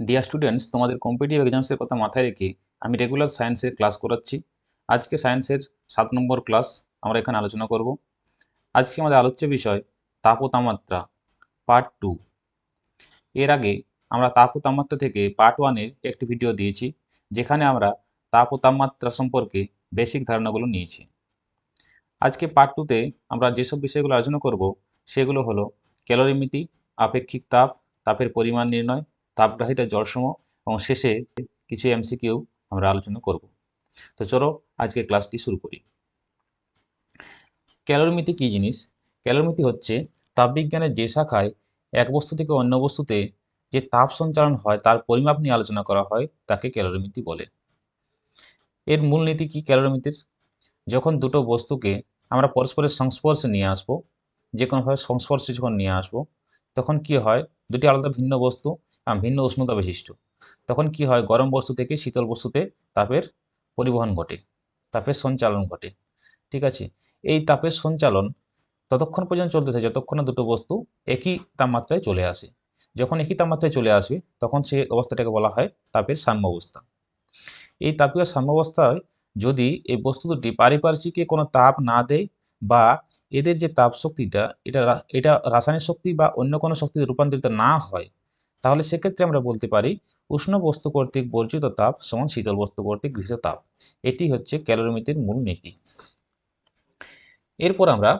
Deer students তোমাদের competitive এক্সামসের কথা মাথায় রেখে আমি রেগুলার সায়েন্সের ক্লাস করাচ্ছি। আজকে সায়েন্সের সাত নম্বর ক্লাস আমরা এখানে আলোচনা করব। আজকে আমাদের আলোচ্য বিষয় তাপ ও তাপমাত্রা পার্ট টু এর আগে আমরা তাপ ও তাপমাত্রা থেকে পার্ট ওয়ানের একটি ভিডিও দিয়েছি, যেখানে আমরা তাপ ও তাপমাত্রা সম্পর্কে বেসিক ধারণাগুলো নিয়েছি। আজকে পার্ট টুতে আমরা যেসব বিষয়গুলো আলোচনা করব, সেগুলো হলো ক্যালোরিমিতি, আপেক্ষিক তাপ, তাপের পরিমাণ নির্ণয় তাপগ্রাহিতা জলসম এবং শেষে কিছু এমসিকিউ আমরা আলোচনা করব। তো চলো আজকে ক্লাসটি শুরু করি। ক্যালোরিমিতি কী জিনিস? ক্যালোরিমিতি হচ্ছে তাপবিজ্ঞানের যে শাখায় এক বস্তু থেকে অন্য বস্তুতে যে তাপ সঞ্চালন হয়, তার পরিমাপ নিয়ে আলোচনা করা হয়, তাকে ক্যালোরিমিতি বলে। এর মূলনীতি কি ক্যালোরিমিতির? যখন দুটো বস্তুকে আমরা পরস্পরের সংস্পর্শে নিয়ে আসব যে কোনোভাবে সংস্পর্শে যখন নিয়ে আসব, তখন কি হয়? দুটি আলাদা ভিন্ন বস্তু ভিন্ন উষ্ণতা বিশিষ্ট। তখন কি হয়? গরম বস্তু থেকে শীতল বস্তুতে তাপের পরিবহন ঘটে, তাপের সঞ্চালন ঘটে। ঠিক আছে? এই তাপের সঞ্চালন ততক্ষণ পর্যন্ত চলতে থাকে যতক্ষণ না দুটো বস্তু একই তাপমাত্রায় চলে আসে। যখন একই তাপমাত্রায় চলে আসবে তখন সেই অবস্থাটাকে বলা হয় তাপের সাম্যাবস্থা। এই তাপীয় সাম্যাবস্থায় যদি এই বস্তু দুটি পারিপার্শ্বিকে কোনো তাপ না দেয় বা এদের যে তাপ শক্তিটা এটা এটা রাসায়নিক শক্তি বা অন্য কোনো শক্তিতে রূপান্তরিত না হয় তাহলে সেক্ষেত্রে আমরা বলতে পারি উষ্ণ বস্তু কর্তৃক বর্জিত তাপ সমান শীতল বস্তু কর্তৃক গৃহীত তাপ। এটি হচ্ছে ক্যালোরিমিতির মূল নীতি। এরপর আমরা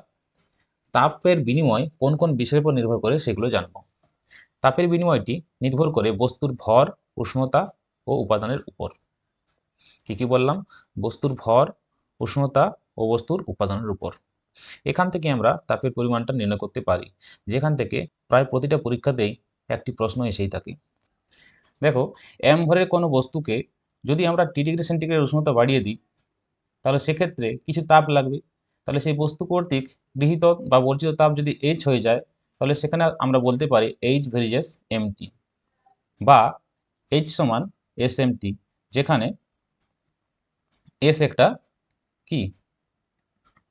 তাপের বিনিময় কোন কোন বিষয়ের উপর নির্ভর করে সেগুলো জানব। তাপের বিনিময়টি নির্ভর করে বস্তুর ভর, উষ্ণতা ও উপাদানের উপর। কি কি বললাম? বস্তুর ভর, উষ্ণতা ও বস্তুর উপাদানের উপর। এখান থেকে আমরা তাপের পরিমাণটা নির্ণয় করতে পারি। যেখান থেকে প্রায় প্রতিটা পরীক্ষাতেই একটি প্রশ্ন এসেই থাকে। দেখো এম ভরের কোনো বস্তুকে যদি আমরা টি ডিগ্রি সেন্টিগ্রেড উষ্ণতা বাড়িয়ে দিই, তাহলে সেক্ষেত্রে কিছু তাপ লাগবে। তাহলে সেই বস্তু কর্তৃক গৃহীত বা বর্জিত তাপ যদি এইচ হয়ে যায়, তাহলে সেখানে আমরা বলতে পারি এইচ ভেরিজেস এমটি বা এইচ সমান এস এমটি যেখানে এস একটা কি?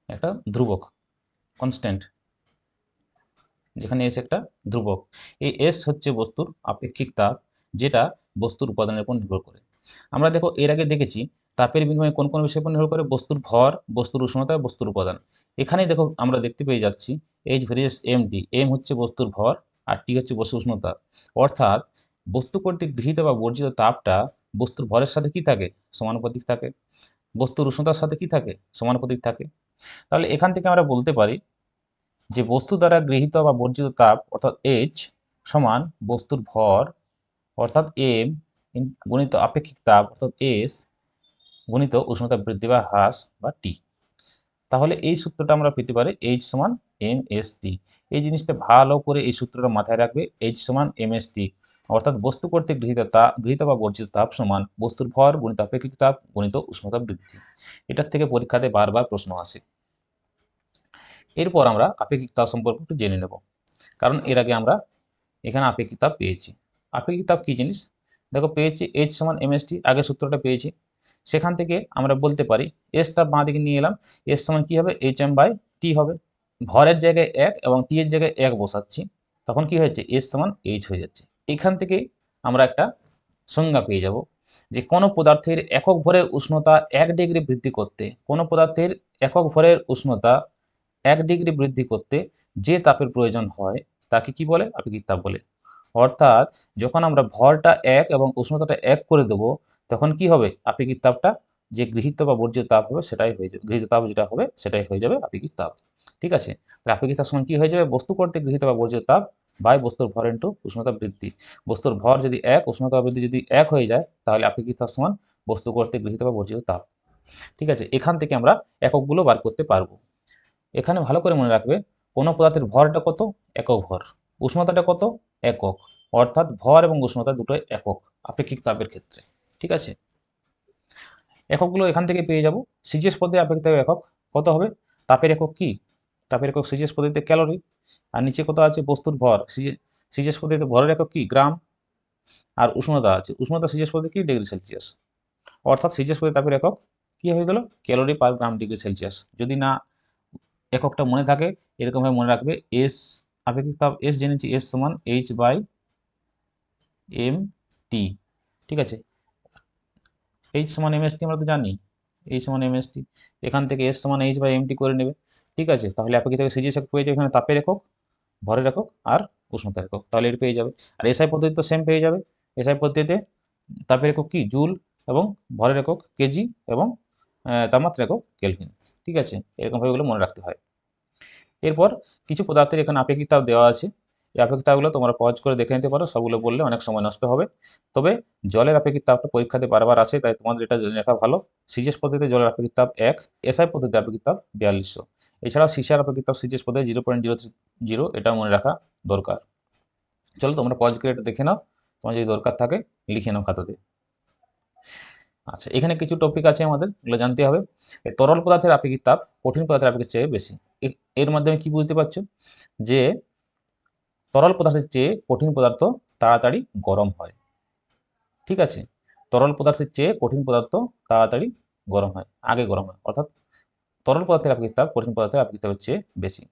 একটা ধ্রুবক কনস্ট্যান্ট যেখানে এস একটা ধ্রুবক। এই এস হচ্ছে বস্তুর আপেক্ষিক তাপ, যেটা বস্তুর উপাদানের উপর নির্ভর করে। আমরা দেখো, এর আগে দেখেছি তাপের বিনিময়ে কোন কোন বিষয়ের উপর নির্ভর করে? বস্তুর ভর, বস্তুর উষ্ণতা, বস্তুর উপাদান। এখানেই দেখো, আমরা দেখতে পেয়ে যাচ্ছি H varies M D M হচ্ছে বস্তুর ভর আর টি হচ্ছে বস্তুর উষ্ণতা। অর্থাৎ বস্তু কর্তৃক গৃহীত বা বর্জিত তাপটা বস্তুর ভরের সাথে কি থাকে? সমানুপাতিক থাকে। বস্তুর উষ্ণতার সাথে কি থাকে? সমানুপাতিক থাকে। তাহলে এখান থেকে আমরা বলতে পারি যে বস্তু দ্বারা গৃহীত বা বর্জিত তাপ, অর্থাৎ এইচ সমান বস্তুর ভর, অর্থাৎ এম গণিত আপেক্ষিক তাপ, অর্থাৎ এস গণিত উষ্ণতা বৃদ্ধি বা হ্রাস বা টি তাহলে এই সূত্রটা আমরা পেতে পারি এইচ সমান এম এস টি এই জিনিসটা ভালো করে এই সূত্রটা মাথায় রাখবে এইচ সমান এম এস টি অর্থাৎ বস্তু কর্তৃক গৃহীত তাপ গৃহীত বা বর্জিত তাপ সমান বস্তুর ভর, গণিত আপেক্ষিক তাপ, গণিত উষ্ণতা বৃদ্ধি। এটার থেকে পরীক্ষাতে বারবার প্রশ্ন আসে। এরপর আমরা আপেক্ষিক তাপ সম্পর্কে একটু জেনে নেব। কারণ এর আগে আমরা এখানে আপেক্ষিক তাপ পেয়েছি। আপেক্ষিক তাপ কী জিনিস? দেখো, পেয়েছি এইচ সমান এমএসটি আগে সূত্রটা পেয়েছি। সেখান থেকে আমরা বলতে পারি এসটা বাঁ দিকে নিয়ে এলাম এস সমান কী হবে? এইচ এম বাই টি হবে। ভরের জায়গায় এক এবং টি এর জায়গায় এক বসাচ্ছি। তখন কি হয়েছে? এস সমান এইচ হয়ে যাচ্ছে। এখান থেকে আমরা একটা সংজ্ঞা পেয়ে যাব যে কোনো পদার্থের একক ভরের উষ্ণতা এক ডিগ্রি বৃদ্ধি করতে, কোনো পদার্থের একক ভরের উষ্ণতা এক ডিগ্রি বৃদ্ধি করতে যে তাপের প্রয়োজন হয়, তাকে কি বলে? আপেক্ষিক তাপ বলে। অর্থাৎ যখন আমরা ভরটা এক এবং উষ্ণতাটা এক করে দেব, তখন কি হবে? আপেক্ষিক তাপটা যে গৃহীত বা বর্জিত তাপ হবে, সেটাই হয়ে যাবে। গৃহীত তাপ যেটা হবে, সেটাই হয়ে যাবে আপেক্ষিক তাপ ঠিক আছে? আপেক্ষিক তাপ সমান কি হয়ে যাবে? বস্তু করতে গৃহীত বা বর্জিত তাপ বাই বস্তুর ভর ইন্টু উষ্ণতা বৃদ্ধি। বস্তুর ভর যদি এক, উষ্ণতা বৃদ্ধি যদি এক হয়ে যায়, তাহলে আপেক্ষিক তাপ সমান বস্তু করতে গৃহীত বা বর্জিত তাপ। ঠিক আছে? এখান থেকে আমরা এককগুলো বার করতে পারব। এখানে ভালো করে মনে রাখবে, কোনো পদার্থের ভরটা কত? একক ভর। উষ্ণতাটা কত? একক। অর্থাৎ ভর এবং উষ্ণতা দুটো একক আপেক্ষিক তাপের ক্ষেত্রে। ঠিক আছে? এককগুলো এখান থেকে পেয়ে যাব। সিজিএস পদ্ধতি আপেক্ষিক একক কত হবে? তাপের একক কি? তাপের একক সিজিএস পদ্ধতিতে ক্যালোরি। আর নিচে কত আছে? বস্তুর ভর। সিজিএস পদ্ধতিতে ভরের একক কি? গ্রাম। আর উষ্ণতা আছে। উষ্ণতা সিজিএস পদ্ধতি কি? Degree Celsius. অর্থাৎ সিজিএস পদ্ধতি তাপের একক কি হয়ে গেল? Calorie per gram degree Celsius. যদি না এককটা মনে থাকে, এরকমভাবে মনে রাখবে এস আপেক্ষিক তাপ এস জেনেছি এস সমান এইচ বাই এম টি ঠিক আছে? এইচ সমান এম টি আমরা তো জানি এইচ সমান এম টি এখান থেকে এস সমান এইচ বাই এম টি করে নেবে, ঠিক আছে? তাহলে আপনি থেকে সিজিএস পেয়ে যাবে এখানে তাপের একক, ভরের একক আর উষ্ণতার একক, তাহলে এটা পেয়ে যাবে। আর এসআই পদ্ধতি তো সেম পেয়ে যাবে। এসআই পদ্ধতিতে তাপের একক কি? জুল এবং ভরের একক কেজি এবং তাপমাত্রা একক কেলভিন। ঠিক আছে? এরকমভাবে এগুলো মনে রাখতে হয়। এরপর কিছু পদার্থের এখানে আপেক্ষিক তাপ দেওয়া আছে। এই আপেক্ষিক তাপগুলো তোমরা পজ করে দেখে নিতে পারো। সবগুলো বললে অনেক সময় নষ্ট হবে। তবে জলের আপেক্ষিক তাপটা পরীক্ষাতে বারবার আছে, তাই তোমাদের এটা রাখা ভালো। সিজেস পদ্ধতিতে জলের আপেক্ষিক তাপ এক, এসআই পদ্ধতিতে আপেক্ষিক তাপ বিয়াল্লিশশো। এছাড়াও সিসার আপেক্ষিক তাপ সিজিএস পদ্ধতি zero point zero three zero এটা মনে রাখা দরকার। চলো তোমরা পজ করে এটা দেখে নাও। তোমার যদি দরকার থাকে, লিখে নাও খাতাতে। আচ্ছা এখানে কিছু টপিক আছে আমাদের এগুলো জানতে হবে। তরল পদার্থের আপেক্ষিক তাপ, কঠিন পদার্থের আপেক্ষিক চেয়ে বেশি। এর মাধ্যমে কি বুঝতে পারছ? যে তরল পদার্থের চেয়ে কঠিন পদার্থ তাড়াতাড়ি গরম হয়। ঠিক আছে? তরল পদার্থের চেয়ে কঠিন পদার্থ তাড়াতাড়ি গরম হয়, আগে গরম হয়। অর্থাৎ তরল পদার্থের আপেক্ষিক তাপ, কঠিন পদার্থের আপেক্ষিক তাপের চেয়ে বেশি।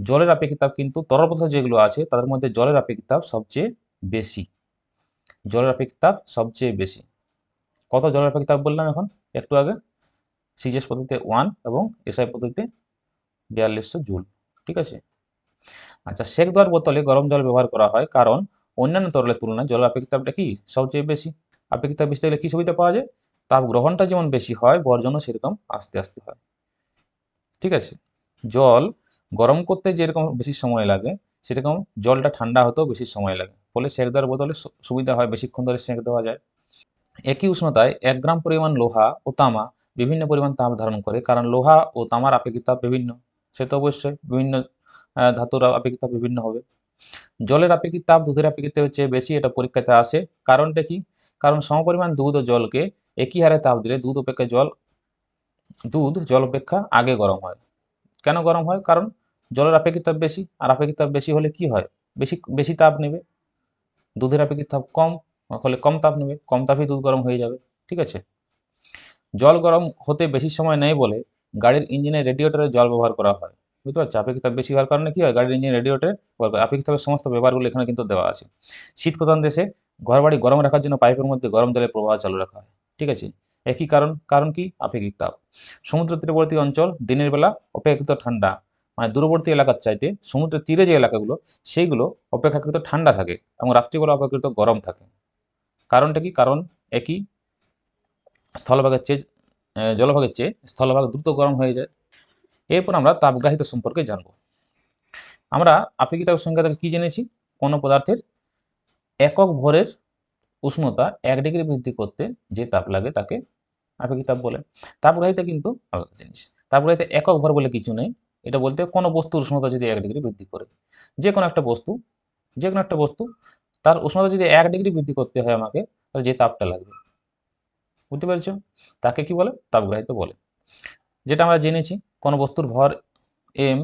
জলের আপেক্ষিক তাপ কিন্তু, তরল পদার্থ যেগুলো আছে, তাদের মধ্যে জলের আপেক্ষিক তাপ সবচেয়ে বেশি। জলের আপেক্ষিক তাপ সবচেয়ে বেশি। কত জলের আপেক্ষিক তাপ বললাম এখন? একটু আগে। সিজিএস পদ্ধতিতে ওয়ান এবং এসআই পদ্ধতিতে বিয়াল্লিশশো জুল, ঠিক আছে? আচ্ছা সেক দেওয়ার বোতলে গরম জল ব্যবহার করা হয় কারণ অন্যান্য তরলের তুলনায় জলের আপেক্ষিক তাপটা কি সবচেয়ে বেশি? আপেক্ষিক তাপ বেশি থাকলে কী সুবিধা পাওয়া যায়? তাপ গ্রহণটা যেমন বেশি হয় বর্জন সেরকম আস্তে আস্তে হয়, ঠিক আছে? জল গরম করতে যেরকম বেশি সময় লাগে, সেরকম জলটা ঠান্ডা হতেও বেশি সময় লাগে। ফলে সেক দেওয়ার বোতলে সুবিধা হয়, বেশিক্ষণ ধরে সেঁক দেওয়া যায়। একই উষ্ণতায় এক গ্রাম পরিমাণ লোহা ও তামা বিভিন্ন পরিমাণ তাপ ধারণ করে, কারণ লোহা ও তামার আপেক্ষিক তাপ বিভিন্ন, সে তো অবশ্যই বিভিন্ন ধাতুর আপেক্ষিক তাপ বিভিন্ন হবে। জলের আপেক্ষিক তাপ দুধের আপেক্ষিক তাপের চেয়ে বেশি, এটা পরীক্ষাতে আসে। কারণটা কি? কারণ সমপরিমাণ দুধ ও জলকে একই হারে তাপ দিলে দুধ অপেক্ষা জল, দুধ জল অপেক্ষা আগে গরম হয়। কেন গরম হয়? কারণ জলের আপেক্ষিক তাপ বেশি, আর আপেক্ষিক তাপ বেশি হলে কি হয়? বেশি বেশি তাপ নেবে। দুধের আপেক্ষিক তাপ কম ফলে কম তাপ নেবে, কম তাপেই দুধ গরম হয়ে যাবে, ঠিক আছে? জল গরম হতে বেশি সময় নেই বলে গাড়ির ইঞ্জিনের রেডিয়েটরে জল ব্যবহার করা হয়। বুঝতে পারছ? আপেক্ষিক তাপ বেশি হওয়ার কারণে কি হয়? গাড়ির ইঞ্জিন রেডিয়েটরে আপেক্ষিক তাপের সমস্ত ব্যবহারগুলো এখানে কিন্তু দেওয়া আছে। শীত প্রধান দেশে ঘর বাড়ি গরম রাখার জন্য পাইপের মধ্যে গরম জলের প্রবাহ চালু রাখা হয়, ঠিক আছে? একই কারণ কারণ কি? আপেক্ষিক তাপ। সমুদ্র তীরবর্তী অঞ্চল দিনের বেলা অপেক্ষাকৃত ঠান্ডা মানে দূরবর্তী এলাকার চাইতে সমুদ্রের তীরে যে এলাকাগুলো, সেইগুলো অপেক্ষাকৃত ঠান্ডা থাকে এবং রাত্রিবেলা অপেক্ষাকৃত গরম থাকে। কারণটা কি? কারণ একই স্থলভাগের চেয়ে জলভাগের চেয়ে স্থলভাগ দ্রুত গরম হয়ে যায়। এরপর আমরা তাপগ্রাহিত সম্পর্কে জানব। আমরা আপেক্ষিকতার সংখ্যা থেকে কী জেনেছি? কোনো পদার্থের একক ভরের উষ্ণতা এক ডিগ্রি বৃদ্ধি করতে যে তাপ লাগে তাকে আপেক্ষিক তাপ বলে। তাপগ্রাহিতা কিন্তু আলাদা জিনিস। তাপগ্রাহিতা একক ভর বলে কিছু নেই। এটা বলতে কোনো বস্তুর উষ্ণতা যদি এক ডিগ্রি বৃদ্ধি করে যে কোনো একটা বস্তু যে কোনো একটা বস্তু তার উষ্ণতা যদি এক ডিগ্রি বৃদ্ধি করতে হয় আমাকে, তাহলে যে তাপটা লাগবে। বুঝতে পেরেছ? তাকে কি বলে? তাপগ্রাহিত বলে। যেটা আমরা জেনেছি, কোনো বস্তুর ভর এম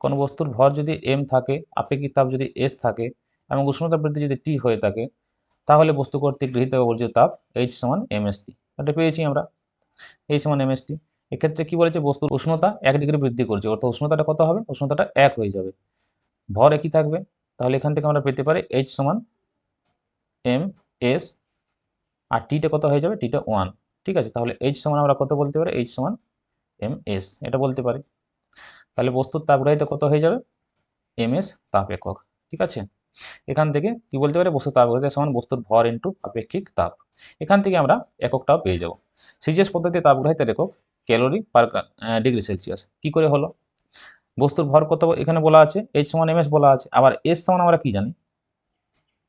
কোনো বস্তুর ভর যদি এম থাকে, আপেক্ষিক তাপ যদি এস থাকে, এবং উষ্ণতা বৃদ্ধি যদি টি হয়ে থাকে, তাহলে বস্তু কর্তৃক গৃহীত বর্জিত তাপ এইচ সমান এম এস টি এটা পেয়েছি আমরা। এইচ সমান এম এস টি এক্ষেত্রে কি বলেছে? বস্তুর উষ্ণতা এক ডিগ্রি বৃদ্ধি করছে। অর্থাৎ উষ্ণতাটা কত হবে? উষ্ণতাটা এক হয়ে যাবে। ভর একই থাকবে। তাহলে এখান থেকে আমরা পেতে পারি এইচ সমান এম এস আর টিটা কত হয়ে যাবে? টিটা ওয়ান ঠিক আছে? তাহলে এইচ সমান আমরা কত বলতে পারি? এইচ সমান এম এস এটা বলতে পারি। তাহলে বস্তুর তাপগ্রাহিতা কত হয়ে যাবে? এম এস তাপ একক, ঠিক আছে? এখান থেকে কি বলতে পারি? বস্তুর তাপগ্রাহিতা সমান বস্তুর ভর ইন্টু আপেক্ষিক তাপ। এখান থেকে আমরা এককটাও পেয়ে যাব। সিজিএস পদ্ধতিতে তাপগ্রাহিতার একক ক্যালোরি পার ডিগ্রি সেলসিয়াস। কি করে হলো? বস্তুর ভর কত এখানে বলা আছে এইচ সমান এম বলা আছে, আবার এস সমান আমরা কি জানি?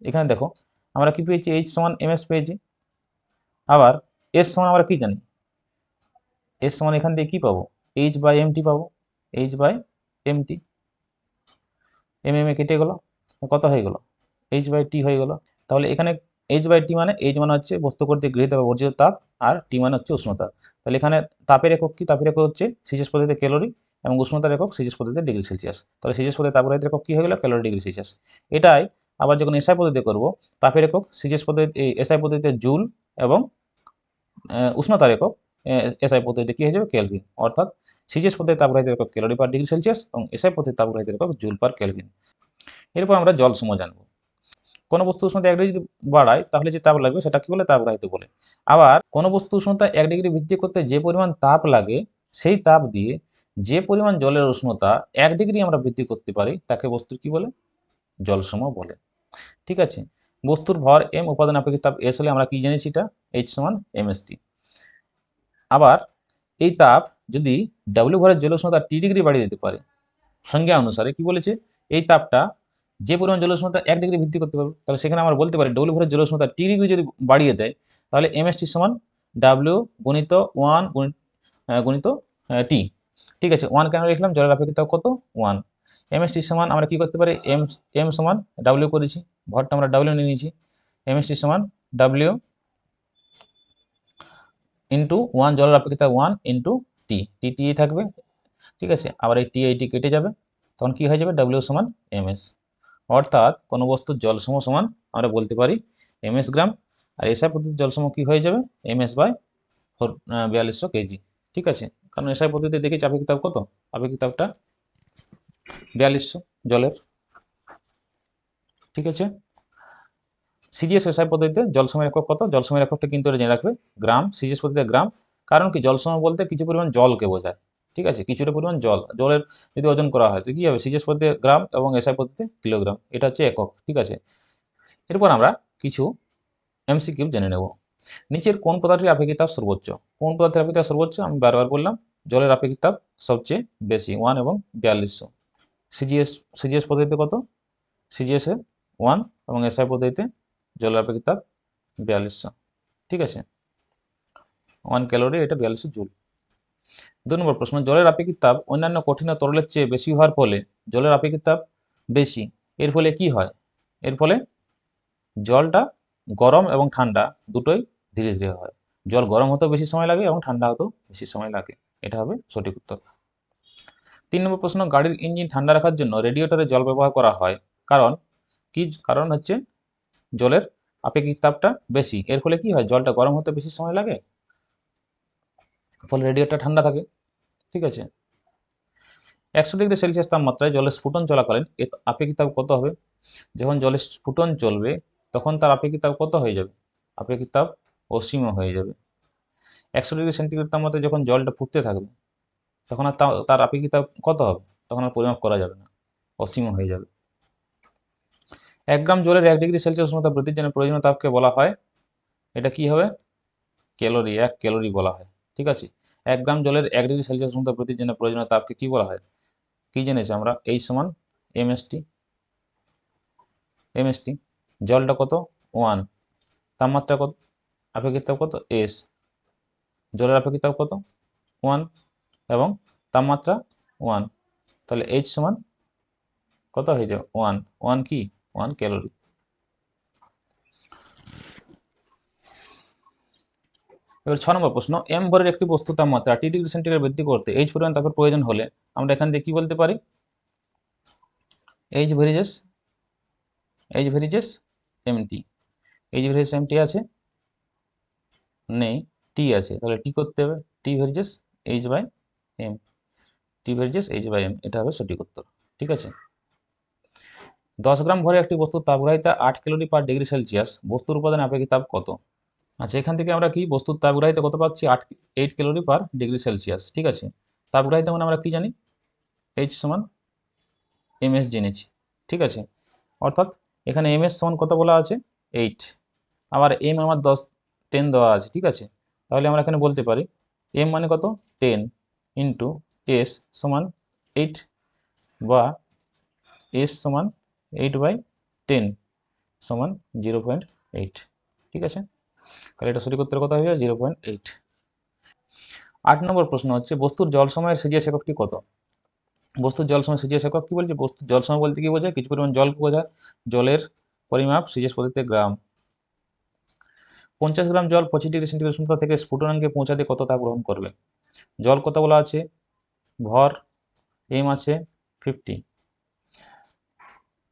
এখানে দেখো, আমরা কি পেয়েছি? এইচ সমান এম পেয়েছি, আবার এস সমান আমরা কি জানি? এস সমান এখান থেকে কি পাবো? এইচ বাই এম টি পাবো H by M T M M এ কেটে গেলো, কত হয়ে গেল? এইচ বাই টি হয়ে গেল, তাহলে এখানে এইচ বাই টি মানে এইচ মানে হচ্ছে বস্তু করতে গৃহীত বা বর্জিত তাপ, আর টি মানে হচ্ছে উষ্ণতা, তাহলে এখানে তাপের একক কি? তাপের একক হচ্ছে সিজিএস পদ্ধতিতে ক্যালোরি এবং উষ্ণতার একক সিজিএস পদ্ধতিতে ডিগ্রি সেলসিয়াস তাহলে সিজিএস পদ্ধতি তাপের একক কি হয়ে গেল? ক্যালোরি ডিগ্রি সেলসিয়াস এটাই আবার যখন এসআই পদ্ধতিতে করব তাপের একক সিজিএস পদ্ধতি এসআই পদ্ধতিতে জুল এবং উষ্ণতার একক এসআই পদ্ধতিতে কি হয়ে যাবে? কেলভিন অর্থাৎ সিজিএস পদ্ধতি তাপগ্রাহিতের একক ক্যালোরি পার ডিগ্রি সেলসিয়াস এবং এসআই পদ্ধতি তাপগ্রাহিতের একক জুল পার কেলভিন এরপর আমরা জল সম জানব। কোনো বস্তু উষ্ণতা এক ডিগ্রি যদি বাড়ায়, তাহলে যে তাপ লাগবে সেটা কি বলে? তাপগ্রাহিত বলে। আবার কোনো বস্তু উষ্ণতা এক ডিগ্রি বৃদ্ধি করতে যে পরিমাণ তাপ লাগে, সেই তাপ দিয়ে যে পরিমাণ জলের উষ্ণতা এক ডিগ্রি আমরা বৃদ্ধি করতে পারি, তাকে বস্তুর কি বলে? জলসম বলে। ঠিক আছে? বস্তুর ভর এম উপাদান, আপেক্ষিক তাপ এস হলে আমরা কি জেনেছি এটা? এইচ সমান এমএসটি আবার এই তাপ যদি ডাব্লিউ ভরের জল উষ্ণতা টি ডিগ্রি বাড়িয়ে দিতে পারে, সংজ্ঞা অনুসারে কি বলেছে? এই তাপটা যে পরিমাণ জল উষ্ণতা এক ডিগ্রি বৃদ্ধি করতে পারবে, তাহলে সেখানে আমরা বলতে পারি ডব্লিউ ভরের জল উষ্ণতা টি ডিগ্রি যদি বাড়িয়ে দেয়, তাহলে এমএসটি সমান ডাব্লিউ গুণিত ওয়ান গুণিত টি ঠিক আছে ওয়ান কেন লিখলাম? জলের আপেক্ষিক তাপ কত ওয়ান এমএসটি সমান আমরা কি করতে পারি? এম এম সমান ডাব্লিউ করেছি, ভরটা আমরা ডাব্লিউ নিয়ে নিয়েছি। এমএসটি সমান ডাব্লিউ ইন্টু ওয়ান জলের আপেক্ষিকতা ওয়ান ইন্টু টি টি টি থাকবে, ঠিক আছে? আবার এই টি এই টি কেটে যাবে, তখন কি হয়ে যাবে? ডাব্লিউ সমান এমএস অর্থাৎ কোনো বস্তুর জলসম সমান আমরা বলতে পারি এমএস গ্রাম, আর এসআই পদ্ধতির জলসম কি হয়ে যাবে? এমএস বাই ফোর বিয়াল্লিশশো কেজি, ঠিক আছে? কারণ এসআই পদ্ধতিতে দেখেছি, আপেক্ষিক তাপ কত? তাপটা বিয়াল্লিশশো জলের। ঠিক আছে? সিজিএস এসআই পদ্ধতিতে জলসমের একক কত? জলসমের এককটা কিন্তু জেনে রাখবে, গ্রাম, সিজিএস পদ্ধতিতে গ্রাম। কারণ কি? জলসম বলতে কিছু পরিমাণ জলকে বোঝায়। ঠিক আছে? কিছুটা পরিমাণ জল। জলের যদি ওজন করা হয়, তো কী হবে? সিজিএস পদ্ধতিতে গ্রাম এবং এসআই পদ্ধতিতে কিলোগ্রাম। এটা হচ্ছে একক। ঠিক আছে? এরপর আমরা কিছু এমসিকিউ জেনে নেব। নিচের কোন পদার্থের আপেক্ষিক তাপ সর্বোচ্চ? কোন পদার্থের আপেক্ষিক তাপ সর্বোচ্চ? আমি বারবার বললাম, জলের আপেক্ষিক তাপ সবচেয়ে বেশি ওয়ান এবং বিয়াল্লিশশো সিজিএস সিজিএস পদ্ধতিতে কত? সিজিএসে ওয়ান এবং এসআই পদ্ধতিতে জলের আপেক্ষিক তাপ বিয়াল্লিশশো ঠিক আছে? ওয়ান ক্যালোরি, এটা বিয়াল্লিশশো জুল। দু নম্বর প্রশ্ন, জলের আপেক্ষিক তাপ অন্যান্য কঠিন তরলের চেয়ে বেশি হওয়ার ফলে জলের আপেক্ষিক তাপ বেশি। এর ফলে কি হয়? এর ফলে জলটা গরম এবং ঠান্ডা দুটোই ধীরে ধীরে হয়। জল গরম হতেও বেশি সময় লাগে এবং ঠান্ডা হতেও বেশি সময় লাগে। এটা হবে সঠিক উত্তর। তিন নম্বর প্রশ্ন, গাড়ির ইঞ্জিন ঠান্ডা রাখার জন্য রেডিয়েটরে জল ব্যবহার করা হয়। কারণ, কি কারণ হচ্ছে জলের আপেক্ষিক তাপটা বেশি। এর ফলে কি হয়? জলটা গরম হতে বেশি সময় লাগে। ফলে রেডিয়েটর ঠান্ডা থাকে। ঠিক আছে? একশো ডিগ্রি সেলসিয়াস তাপমাত্রায় জলের স্ফুটন চলাকালীন এর আপেক্ষিক তাপ কত হবে? যখন জলের স্ফুটন চলবে, তখন তার আপেক্ষিক তাপ কত হয়ে যাবে? আপেক্ষিক তাপ অসীম হয়ে যাবে। একশো ডিগ্রি সেন্টিগ্রেড তাপমাত্রায় যখন জলটা ফুটতে থাকবে, তখন আর তার আপেক্ষিক তাপ কত হবে? তখন আর পরিমাপ করা যাবে না। অসীম হয়ে যাবে। এক গ্রাম জলের এক ডিগ্রি সেলসিয়াস উষ্ণতা বৃদ্ধির জন্য প্রয়োজনীয় তাপকে বলা হয়, এটা কি হবে? ক্যালোরি, এক ক্যালোরি বলা হয়। ঠিক আছে? এক গ্রাম জলের এক ডিগ্রি সেলসিয়াস উষ্ণতা বৃদ্ধির জন্য প্রয়োজনীয় তাপকে কি বলা হয়? কি জেনেছি আমরা? এই সমান এমএসটি এমএসটি জলটা কত? ওয়ান তাপমাত্রা কত? আপেক্ষিক তাপ কত? এস জলের আপেক্ষিক তাপ কত? ওয়ান এবং তাপমাত্রা ওয়ান তাহলে এইচ সমান কত হয়ে যাবে? ওয়ান ওয়ান কি? ওয়ান ক্যালোরি এবার ছ নম্বর প্রশ্ন এম ভরের একটি বস্তু তাপমাত্রা টি ডিগ্রি সেন্টিগ্রেড বৃদ্ধি করতে এইচ পরিমাণ তাপের প্রয়োজন হলে আমরা এখান থেকে কি বলতে পারি? H varies as H varies as MT H varies as MT আছে। নেই টি আছে। তাহলে টি করতে হবে T varies as H by M T varies as H by M এটা হবে সঠিক উত্তর। ঠিক আছে? দশ গ্রাম ভরে একটি বস্তুর তাপগ্রাহিতা আট ক্যালোরি পার ডিগ্রি সেলসিয়াস, বস্তুর উপাদানে আপেক্ষিক তাপ কত? আচ্ছা এখান থেকে আমরা কি বস্তুর তাপগ্রাহিতা কত পাচ্ছি? আট eight calorie per degree Celsius. ঠিক আছে? তাপগ্রাহিতা মানে আমরা কি জানি? এইচ সমান এম এস জেনেছি। ঠিক আছে? অর্থাৎ এখানে এম এস সমান কত বলা আছে? এইট আবার এম আমার দশ টেন দেওয়া আছে, ঠিক আছে? তাহলে আমরা এখানে বলতে পারি এম মানে কত? টেন ইন্টু এস সমান এইট বা এস সমান এইট বাই টেন সমান জিরো পয়েন্ট এইট ঠিক আছে? তাহলে এটা সঠিক উত্তর কথা হয়ে যায় জিরো পয়েন্ট এইট আট নম্বর প্রশ্ন হচ্ছে, বস্তুর জল সময়ের সিজিএস এককটি কত? বস্তুর জল সময় সিজিএস একক কি বলছে? বস্তুর জল সময় বলতে কি বোঝায়? কিছু পরিমাণ জল বোঝায়। জলের পরিমাপ সিজিএস পদ্ধতিতে গ্রাম। পঞ্চাশ গ্রাম জল পঁচিশ ডিগ্রি সেন্টিগ্রেড উষ্ণতা থেকে স্ফুটনাঙ্কে পৌঁছাতে কত তাপ গ্রহণ করবে জল কত বলা আছে? ভর এম আছে ফিফটি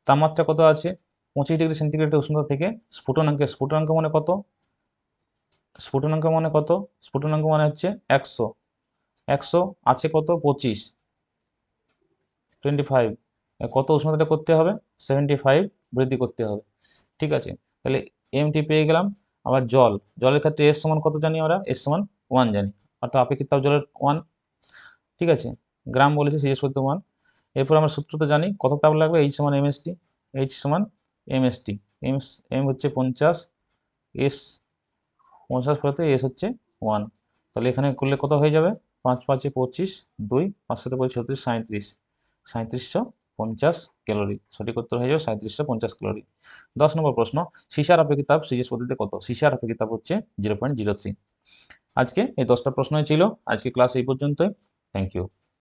তাপমাত্রা কত আছে? পঁচিশ ডিগ্রি সেন্টিগ্রেড উষ্ণতা থেকে স্ফুটনাঙ্কে, স্ফুটনাঙ্ক মানে কত? স্ফুটনাঙ্ক মানে কত? স্ফুটনাঙ্ক মানে হচ্ছে একশো। একশো আছে কত? পঁচিশ। টোয়েন্টি ফাইভ কত উষ্ণতাটা করতে হবে? সেভেন্টি ফাইভ বৃদ্ধি করতে হবে। ঠিক আছে? তাহলে এমটি পেয়ে গেলাম। আবার জল। জলের ক্ষেত্রে এস সমান কত জানি আমরা? এস সমান ওয়ান জানি। অর্থাৎ আপেক্ষিক তাপ জলের ওয়ান ঠিক আছে? গ্রাম বলেছে সিএস করতে ওয়ান এরপর আমরা সূত্রটা জানি কত তাপ লাগবে? এইচ সমান এমএসটি এইচ সমান এমএসটি এম এম হচ্ছে পঞ্চাশ। এস পঞ্চাশ ফলাতে এস হচ্ছে ওয়ান তাহলে এখানে করলে কত হয়ে যাবে? পাঁচ পাঁচে পঁচিশ, দুই, পাঁচ সাথে পঁচিশ, ছত্রিশ সাঁত্রিশ সাঁত্রিশশো পঞ্চাশ ক্যালোরি। সঠিক উত্তর হয়ে যাবে সাঁত্রিশশো পঞ্চাশ ক্যালোরি। দশ নম্বর প্রশ্ন, সিসার আপেক্ষিক তাপ সিজিএস পদ্ধতিতে কত? সিসার আপেক্ষিক তাপ হচ্ছে জিরো পয়েন্ট জিরো থ্রি আজকে এই দশটা প্রশ্নই ছিল। আজকে ক্লাস এই পর্যন্তই। Thank you